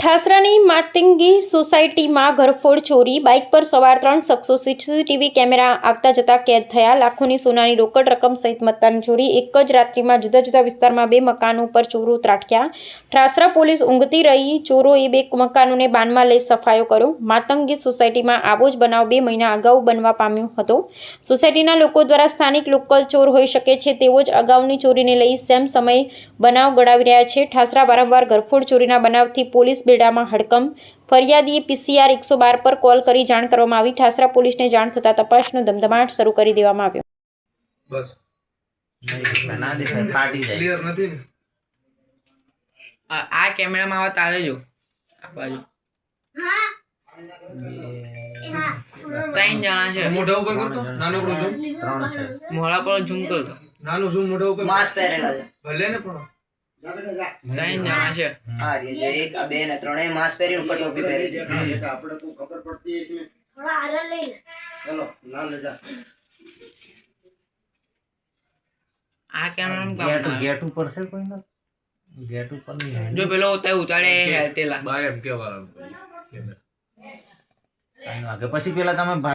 ઠાસરાની માતંગી સોસાયટીમાં ઘરફોડ ચોરી, બાઇક પર સવાર ત્રણ શખ્સો સીસીટીવી કેમેરા આવતા જતા કેદ થયા. લાખોની સોનાની રોકડ રકમ સહિત મત્તાની ચોરી, એક જ રાત્રિમાં જુદા જુદા વિસ્તારમાં બે મકાનો ઉપર ચોરો ત્રાટક્યા. ઠાસરા પોલીસ ઊંઘતી રહી, ચોરોએ બે મકાનોને બાનમાં લઈ સફાયો કર્યો. માતંગી સોસાયટીમાં આવો જ બનાવ બે મહિના અગાઉ બનવા પામ્યો હતો. સોસાયટીના લોકો દ્વારા સ્થાનિક લોકલ ચોર હોઈ શકે છે તેવો જ અગાઉની ચોરીને લઈ સેમ સમય બનાવ ગળાવી રહ્યા છે. ઠાસરા વારંવાર ઘરફોડ ચોરીના બનાવથી પોલીસ બેડામાં હડકંપ. ફરિયાદીએ પીસીઆર એકસો બાર પર કોલ કરી જાણ કરવામાં આવી. ઠાસરા પોલીસને જાણ થતાં તપાસનો ધમધમાટ શરૂ કરી દેવામાં આવ્યો. બસ. ના દેખાય ફાટી જાય. ક્લિયર નથી ને? આ કેમેરામાં આવે તારે જો. આ બાજુ. ત્રણ જણા છે. મોઢા ઉપર કરતો? નાનો ઝૂમ પર ઝૂમ કરતો નાનો ઝૂમ મોઢા ઉપર? માસ્ક પહેરેલા છે. ભલે ને પણ. ત્રણ જણા છે. હા જે એક આ બે ને ત્રણેય માસ પહેરીને પટોપી પહેરી. આપણે કોઈ ખબર પડતી છે થોડા આરા લઈ ચલો ના લે જા. આ કેમેરા માં ગેટ ગેટ ઉપર છે કોઈ ના? ગેટ ઉપર નહીં જો પેલો ઉતાય ઉતાડે હેલતેલા બાર એમ કેવા આગળ પછી પેલા તમે